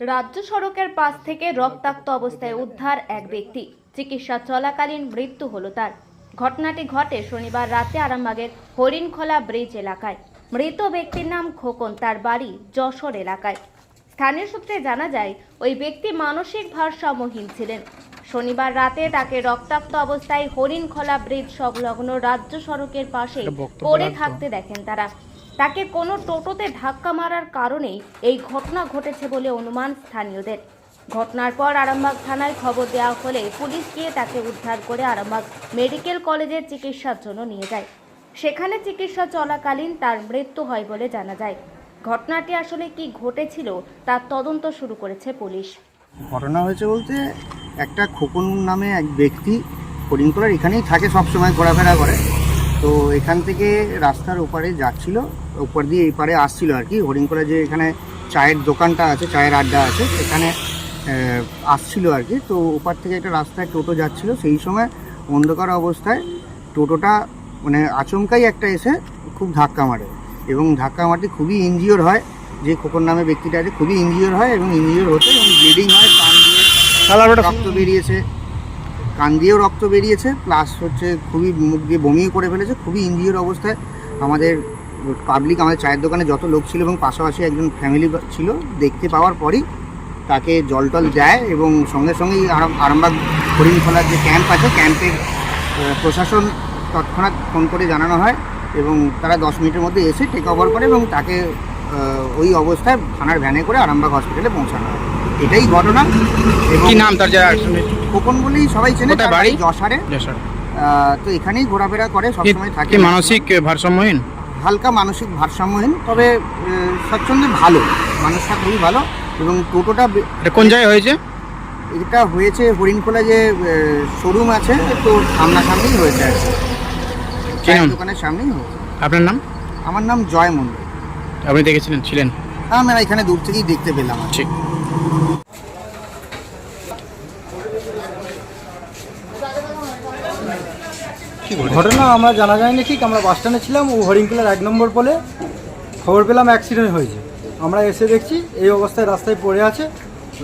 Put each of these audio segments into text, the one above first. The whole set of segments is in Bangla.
রাজ্য সড়কের পাশ থেকে রক্তাক্ত অবস্থায় উদ্ধার এক ব্যক্তি। চিকিৎসা চলাকালীন মৃত্যু হলো তার। ঘটনাটি ঘটে শনিবার রাতে আরামবাগের হরিণখোলা ব্রিজ এলাকায়। মৃত ব্যক্তির নাম খোকন তার বাড়ি যশোর এলাকায়। স্থানীয় সূত্রে জানা যায় ওই ব্যক্তি মানসিক ভারসাম্যহীন ছিলেন। শনিবার রাতে তাকে রক্তাক্ত অবস্থায় হরিণখোলা ব্রিজ সংলগ্ন রাজ্য সড়কের পাশে পড়ে থাকতে দেখেন তারা। তাকে কোনো টোটোতে ধাক্কা মারার কারণেই এই ঘটনা ঘটেছে বলে অনুমান স্থানীয়দের। ঘটনার পর আরামবাগ থানায় খবর দেওয়া হলে পুলিশ গিয়ে তাকে উদ্ধার করে আরামবাগ মেডিকেল কলেজে চিকিৎসার জন্য নিয়ে যায়। সেখানে চিকিৎসা চলাকালীন তার মৃত্যু হয় বলে জানা যায়। ঘটনাটি আসলে কি ঘটেছিল তার তদন্ত শুরু করেছে পুলিশ। ঘটনা হয়েছে বলতে একটা খোকন নামে এক ব্যক্তি হরিণকোলার এখানেই থাকে সব সময় ঘোরাফেরা করে। তো এখান থেকে রাস্তার ওপারে যাচ্ছিল। ওপর দিয়ে এই পারে আসছিল আর কি। হরিণকোলা যে এখানে চায়ের দোকানটা আছে চায়ের আড্ডা আছে সেখানে আহ, আসছিল আর কি। তো ওপার থেকে একটা রাস্তায় টোটো যাচ্ছিল। সেই সময় অন্ধকার অবস্থায় টোটোটা মানে আচমকাই একটা এসে খুব ধাক্কা মারে এবং ধাক্কা মারতে খুবই ইঞ্জিওর হয়। যে খোকন নামে ব্যক্তিটা আছে খুবই ইঞ্জিওর হয় এবং ইনজিওর হতে এবং ব্লিডিং হয় কান দিয়ে রক্ত বেরিয়েছে। কান দিয়েও রক্ত বেরিয়েছে প্লাস হচ্ছে খুবই মুখ দিয়ে বমিও করে ফেলেছে খুবই ইনজিওর অবস্থায় আমাদের পাবলিক আমাদের চায়ের দোকানে যত লোক ছিল এবং পাশাপাশি একজন ফ্যামিলি ছিল দেখতে পাওয়ার পরই তাকে জল টল দেয় এবং সঙ্গে সঙ্গেই আরাম আরামবাগ হরিণখোলার যে ক্যাম্প আছে ক্যাম্পের প্রশাসন তৎক্ষণাৎ ফোন করে জানানো হয় এবং তারা দশ মিনিটের মধ্যে এসে টেক ওভার করে এবং তাকে ওই অবস্থায় থানার ভ্যানে করে আরামবাগ হসপিটালে পৌঁছানো হয়। এটাই ঘটনা কি নাম তার যারা খোকন বলেই সবাই চেনে বাড়ি? যশারে। তো এখানেই ঘোরাফেরা করে সবসময় থাকে। মানসিক ভারসাম্যহীন? হালকা মানসিক ভারসাম্যহীন তবে স্বচ্ছন্দে ভালো। মানুষটা খুবই ভালো এবং টোটোটা কোন জায়গায় হয়েছে? এটা হয়েছে হরিণখোলা যে শোরুম আছে তো সামনাসামনিই হয়েছে আর কি? দোকানের সামনেই হয়েছে। আপনার নাম? আমার নাম জয় মন্ডল আপনি দেখেছিলেন ছিলেন? হ্যাঁ আমরা এখানে দূর থেকেই দেখতে পেলাম আর কি। ঘটনা আমরা জানা যায়নি ঠিক আমরা বাস স্ট্যান্ডে ছিলাম ও হরিংকুলার এক নম্বর বলে খবর পেলাম অ্যাক্সিডেন্ট হয়েছে। আমরা এসে দেখছি এই অবস্থায় রাস্তায় পড়ে আছে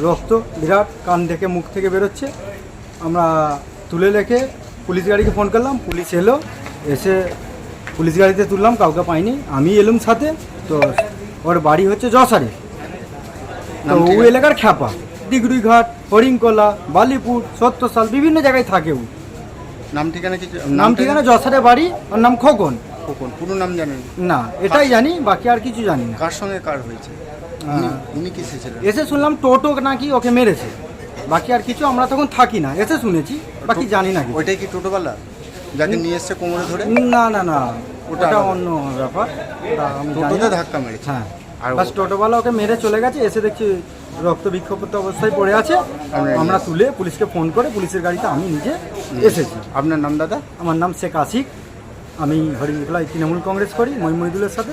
রক্ত বিরাট কান থেকে মুখ থেকে বেরোচ্ছে। আমরা তুলে রেখে পুলিশ গাড়িকে ফোন করলাম পুলিশ এলো এসে পুলিশ গাড়িতে তুললাম কাউকে পাইনি। আমি এলুম সাথে তো ওর বাড়ি হচ্ছে যশারে। তো ও এলাকার খ্যাপা। ডিগড়ি ঘাট হরিংকলা বালিপুর সত্যসাল বিভিন্ন জায়গায় থাকে ও। নাম ঠিকানা কি নাম ঠিকানা যশোরে বাড়ি ওর নাম খোকন। খোকন পুরো নাম জানেন? না এটাই জানি বাকি আর কিছু জানি না। কার সঙ্গে কার হয়েছে? উনি- উনি কি এসেছিলেন? এসে শুনলাম টোটো নাকি ওকে মেরেছে। বাকি আর কিছু আমরা তখন থাকি না এসে শুনেছি বাকি জানি না। ওইটাই কি টোটোওয়ালা? যাকে নিয়ে এসছে কোমরে ধরে? না না না ওটা অন্য ব্যাপার। টোটোতে ধাক্কা মেরেছে। হ্যাঁ। আর বাস টোটোওয়ালা ওকে মেরে চলে গেছে এসে দেখছি রক্ত বিক্ষিপ্ত অবস্থায় পড়ে আছে। আমরা- তুলে পুলিশকে ফোন করে পুলিশের গাড়িতে আমি নিজে এসেছি। আপনার নাম দাদা? আমার নাম শেখ আশিক আমি হরিণখোলায় তৃণমূল কংগ্রেস করি মহিমদুলের সাথে।